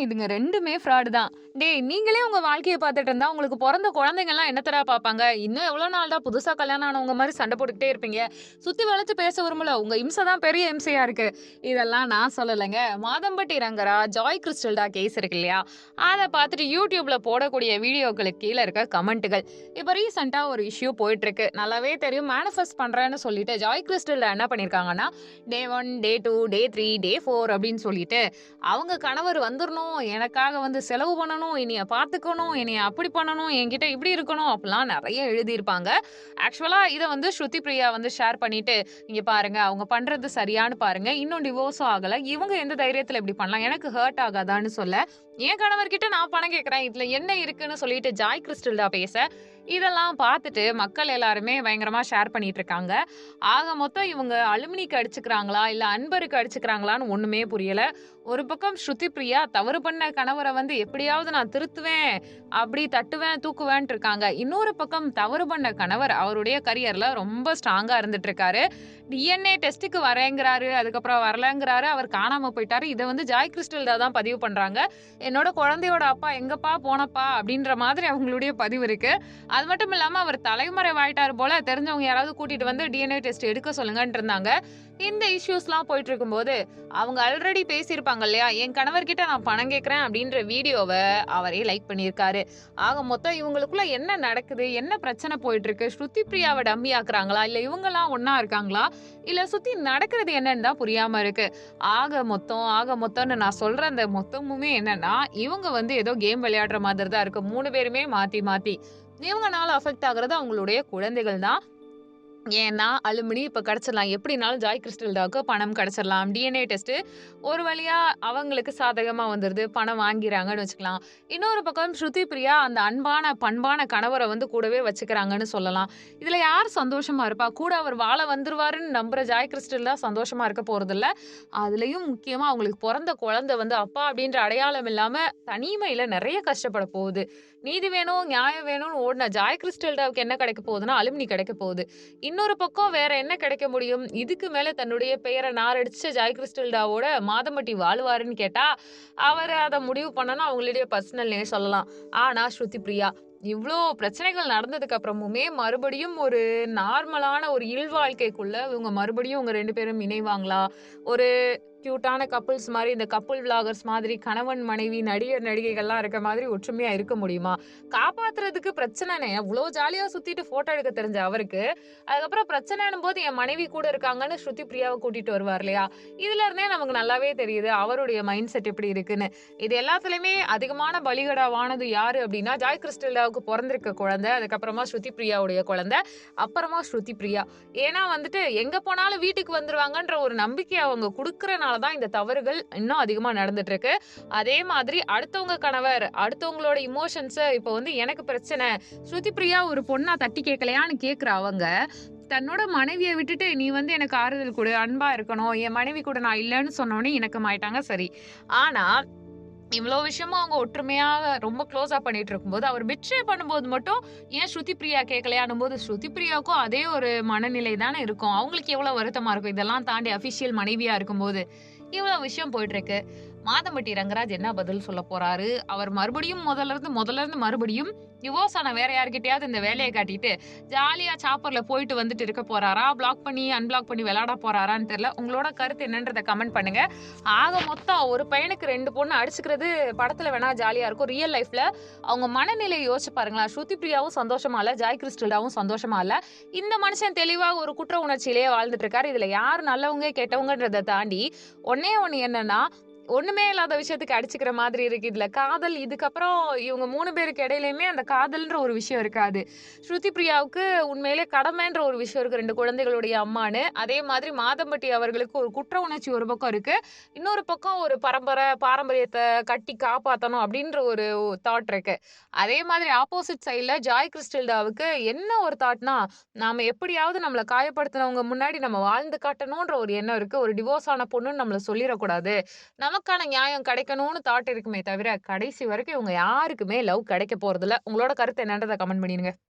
இதுங்க ரெண்டுமே ஃப்ராடு தான். டேய் நீங்களே உங்க வாழ்க்கையை பார்த்துட்டு இருந்தா, உங்களுக்கு பொறந்த குழந்தைங்கலாம் என்னத்தடா பார்ப்பாங்க? இன்னும் எவ்வளோ நாள் தான் புதுசா கல்யாணம் ஆனவங்க மாதிரி சண்டை போட்டுக்கிட்டே இருப்பீங்க? சுத்தி வளர்த்து பேச விரும்பல உங்க இம்சை தான் பெரிய இம்சையா இருக்கு. இதெல்லாம் நான் சொல்லலைங்க மாதம்பட்டி ரங்கரா, ஜாய் கிறிஸ்டல்டா கேஸ் இருக்கு இல்லையா? அதை பார்த்துட்டு யூடியூப்பில் போடக்கூடிய வீடியோக்களுக்கு கீழே இருக்க கமெண்ட்டுகள். இப்போ ரீசென்ட்டா ஒரு இஷ்யூ போயிட்டுருக்கு. நல்லாவே தெரியும் மேனிஃபெஸ்ட் பண்றேன்னு சொல்லிட்டு ஜாய் கிறிஸ்டல்ல என்ன பண்ணியிருக்காங்கன்னா, day one day two day three day four அப்படின்னு சொல்லிட்டு, அவங்க கணவர் வந்துடணும் பண்ணணும் எனக்காக வந்து செலவு பண்ணணும், என்னைய பார்த்துக்கணும், என்னைய அப்படி பண்ணணும், என்கிட்ட இப்படி இருக்கணும் அப்படிலாம் நிறைய எழுதியிருப்பாங்க. ஆக்சுவலாக இதை வந்து ஸ்ருதி பிரியா வந்து ஷேர் பண்ணிட்டு, இங்கே பாருங்க அவங்க பண்ணுறது சரியானு பாருங்க. இன்னும் டிவோர்ஸும் ஆகலை இவங்க எந்த தைரியத்தில் இப்படி பண்ணலாம்? எனக்கு ஹர்ட் ஆகாதான்னு சொல்ல, என் கணவர்கிட்ட நான் பணம் கேட்குறேன் இதில் என்ன இருக்குன்னு சொல்லிட்டு ஜாய் கிறிஸ்டல்டா பேச, இதெல்லாம் பார்த்துட்டு மக்கள் எல்லாருமே பயங்கரமாக ஷேர் பண்ணிட்டு இருக்காங்க. ஆக மொத்தம் இவங்க அலுமினிக்கு அடிச்சுக்கிறாங்களா? இல்லை அன்பருக்கு அடிச்சுக்கிறாங்களான்னு ஒன்றுமே புரியலை ஒரு பக்கம் ஸ்ருதி பிரியா தவறு பண்ண கணவரை வந்து எப்படியாவது நான் திருத்துவேன், அப்படி தட்டுவேன், தூக்குவேன் இருக்காங்க. இன்னொரு பக்கம் தவறு பண்ண கணவர் அவருடைய கரியர்ல ரொம்ப ஸ்ட்ராங்கா இருந்துட்டு இருக்காரு. டிஎன்ஏ டெஸ்ட்டுக்கு வரேங்கிறாரு, அதுக்கப்புறம் வரலங்கிறாரு, அவர் காணாம போயிட்டாரு. இதை வந்து ஜாய் கிறிஸ்டல்டா தான் பதிவு பண்றாங்க. என்னோட குழந்தையோட அப்பா எங்கப்பா போனப்பா? அப்படின்ற மாதிரி அவங்களுடைய பதிவு இருக்கு. அது மட்டும் இல்லாமல் அவர் தலைமறைவாயிட்டாரு போல, தெரிஞ்சவங்க யாராவது கூட்டிட்டு வந்து டிஎன்ஏ டெஸ்ட் எடுக்க சொல்லுங்கன்ட்டு இருந்தாங்க. இந்த இஷ்யூஸ்லாம் போயிட்டு இருக்கும்போது, அவங்க ஆல்ரெடி பேசியிருப்பாங்க இல்லையா? என் கணவர்கிட்ட நான் பணம் கேட்குறேன் அப்படின்ற வீடியோவை அவரே லைக் பண்ணியிருக்காரு. ஆக மொத்தம் இவங்களுக்குள்ள என்ன நடக்குது? என்ன பிரச்சனை போயிட்டு இருக்கு? ஸ்ருதி பிரியாவை டம்மி ஆக்குறாங்களா? இல்லை இவங்கெல்லாம் ஒன்றா இருக்காங்களா? இல்லை சுற்றி நடக்கிறது என்னன்னு தான் புரியாமல் இருக்கு. ஆக மொத்தம் ஆக மொத்தம்னு நான் சொல்கிற அந்த மொத்தமுமே என்னன்னா, இவங்க வந்து ஏதோ கேம் விளையாடுற மாதிரி தான் இருக்கு. மூணு பேருமே மாற்றி மாற்றி இவங்கனால அஃபெக்ட் ஆகுறது அவங்களுடைய குழந்தைகள் தான். ஏன்னா அலுமினி இப்போ கிடச்சிடலாம் எப்படினாலும் ஜாய் கிறிஸ்டல்டாவுக்கு பணம் கிடைச்சிடலாம். டிஎன்ஏ டெஸ்ட்டு ஒரு வழியாக அவங்களுக்கு சாதகமாக வந்துடுது பணம் வாங்கிறாங்கன்னு வச்சுக்கலாம். இன்னொரு பக்கம் ஸ்ருதி பிரியா அந்த அன்பான, பண்பான கணவரை வந்து கூடவே வச்சுக்கிறாங்கன்னு சொல்லலாம். இதில் யார் சந்தோஷமாக இருப்பா? கூட அவர் வாழ வந்துருவாருன்னு நம்புற ஜாய் கிரிஸ்டல் தான் சந்தோஷமாக இருக்க போகிறதில்ல அதுலேயும் முக்கியமாக அவங்களுக்கு பிறந்த குழந்தை வந்து அப்பா அப்படின்ற அடையாளம் இல்லாமல் தனிமையில் நிறைய கஷ்டப்பட போகுது. நீதி வேணும், நியாயம் வேணும்னு ஓடின ஜாய் கிறிஸ்டல்டாவுக்கு என்ன கிடைக்க போகுதுன்னா, அலுமினி கிடைக்க போகுது. இன்னொரு பக்கம் வேற என்ன கிடைக்க முடியும்? இதுக்கு மேல தன்னுடைய பெயர நாரடிச்ச ஜாய் கிறிஸ்டல்டாவோட மாதம்பட்டி வாழ்வாருன்னு கேட்டா, அவர் அதை முடிவு பண்ணணும் அவங்களுடைய பர்சனல்னே சொல்லலாம். ஆனா ஸ்ருதி பிரியா இவ்வளோ பிரச்சனைகள் நடந்ததுக்கு அப்புறமுமே மறுபடியும் ஒரு நார்மலான ஒரு இல்வாழ்க்கைக்குள்ள இவங்க மறுபடியும் இவங்க ரெண்டு பேரும் இணைவாங்களா? ஒரு க்யூட்டான கப்புள்ஸ் மாதிரி இந்த கப்புள் விளாகர்ஸ் மாதிரி கணவன், மனைவி, நடிகர், நடிகைகள்லாம் இருக்க மாதிரி ஒற்றுமையா இருக்க முடியுமா? காப்பாத்துறதுக்கு பிரச்சனைனே அவ்வளோ ஜாலியா சுத்திட்டு ஃபோட்டோ எடுக்க தெரிஞ்ச அவருக்கு, அதுக்கப்புறம் பிரச்சனைனும் போது என் மனைவி கூட இருக்காங்கன்னு ஸ்ருதி பிரியாவை கூட்டிட்டு வருவார் இல்லையா? இதுல இருந்தே நமக்கு நல்லாவே தெரியுது அவருடைய மைண்ட் செட் எப்படி இருக்குன்னு. இது எல்லாத்துலயுமே அதிகமான பலிகடாவானது யாரு அப்படின்னா, ஜாய் கிறிஸ்டல்லாவுக்கு பிறந்திருக்க குழந்தை, அதுக்கப்புறமா ஸ்ருதி பிரியாவுடைய குழந்தை, அப்புறமா ஸ்ருதி பிரியா. ஏன்னா வந்துட்டு எங்க போனாலும் வீட்டுக்கு வந்துருவாங்கன்ற ஒரு நம்பிக்கை அவங்க கொடுக்குறனால தான் இந்த தவறுகள் இன்னும் அதிகமாக நடந்துட்டு இருக்கு. அதே மாதிரி அடுத்தவங்க கணவர், அடுத்தவங்களோட எமோஷன்ஸ இப்போ வந்து எனக்கு பிரச்சனை, ஸ்ருதி பிரியா ஒரு பொண்ணா தட்டி கேட்கலையான்னு கேட்குற அவங்க, தன்னோட மனைவியை விட்டுட்டு நீ வந்து எனக்கு ஆறுதல் கொடு அன்பா இருக்கணும், என் மனைவி கூட நான் இல்லைன்னு சொன்னோனே இணக்கமாயிட்டாங்க சரி. ஆனால் இவ்வளோ விஷயமும் அவங்க ஒற்றுமையாக ரொம்ப க்ளோஸாக பண்ணிட்டு இருக்கும்போது, அவர் பிட்ரே பண்ணும்போது மட்டும் ஏன் ஸ்ருதி பிரியா கேட்கலையான்னும்போது, ஸ்ருதி பிரியாவுக்கும் அதே ஒரு மனநிலை தானே இருக்கும். அவங்களுக்கு எவ்வளோ வருத்தமா இருக்கும். இதெல்லாம் தாண்டி அஃபிஷியல் மனைவியா இருக்கும்போது. இவ்வளோ விஷயம் போயிட்டு இருக்கு. மாதம்பட்டி ரங்கராஜ் என்ன பதில் சொல்லப் போறாரு? அவர் மறுபடியும் முதல்ல இருந்து முதல்ல இருந்து மறுபடியும் டிவோர்ஸ் ஆன வேற யார்கிட்டயாவது இந்த வேலையை காட்டிட்டு, ஜாலியா சாப்பர்ல போயிட்டு வந்துட்டு இருக்க போறாரா? பிளாக் பண்ணி, அன்பிளாக் பண்ணி விளையாட போறாரான்னு தெரியல. உங்களோட கருத்து என்னன்றத கமெண்ட் பண்ணுங்க. ஆக மொத்தம் ஒரு பையனுக்கு ரெண்டு பொண்ணு அடிச்சுக்கிறது படத்துல வேணா ஜாலியா இருக்கும். ரியல் லைஃப்ல அவங்க மனநிலையை யோசிச்சு பாருங்களேன். ஸ்ருதி பிரியாவும் சந்தோஷமா இல்ல, ஜாய் கிறிஸ்டல்டாவும் சந்தோஷமா இல்ல. இந்த மனுஷன் தெளிவாக ஒரு குற்ற உணர்ச்சியிலேயே வாழ்ந்துட்டு இருக்காரு. இதுல யார் நல்லவங்க, கெட்டவங்கன்றதை தாண்டி ஒன்னே ஒன்று என்னன்னா, ஒண்ணுமே இல்லாத விஷயத்துக்கு அடிச்சுக்கிற மாதிரி இருக்கு. இதுல காதல் இதுக்கப்புறம் இவங்க மூணு பேருக்கு இடையிலயுமே அந்த காதல்ன்ற ஒரு விஷயம் இருக்காது. ஸ்ருதி பிரியாவுக்கு உண்மையிலே கடமைன்ற ஒரு விஷயம் இருக்கு. ரெண்டு குழந்தைகளுடைய அம்மான்னு. அதே மாதிரி மாதம்பட்டி அவர்களுக்கு ஒரு குற்ற உணர்ச்சி ஒரு பக்கம் இருக்கு. இன்னொரு பக்கம் ஒரு பரம்பரை, பாரம்பரியத்தை கட்டி காப்பாற்றணும் அப்படின்ற ஒரு தாட் இருக்கு. அதே மாதிரி ஆப்போசிட் சைட்ல ஜாய் கிறிஸ்டல்டாவுக்கு என்ன ஒரு தாட்னா, நாம எப்படியாவது நம்மளை காயப்படுத்தினவங்க முன்னாடி நம்ம வாழ்ந்து காட்டணுன்ற ஒரு எண்ணம் இருக்கு. ஒரு டிவோர்ஸ் ஆன பொண்ணுன்னு நம்மளை சொல்லிடக்கூடாது நம்ம நமக்கான நியாயம் கிடைக்கணும்னு தாட் இருக்குமே தவிர, கடைசி வரைக்கும் இவங்க யாருக்குமே லவ் கிடைக்க போறதில்ல. உங்களோட கருத்து என்னன்றதை கமெண்ட் பண்ணிடுங்க.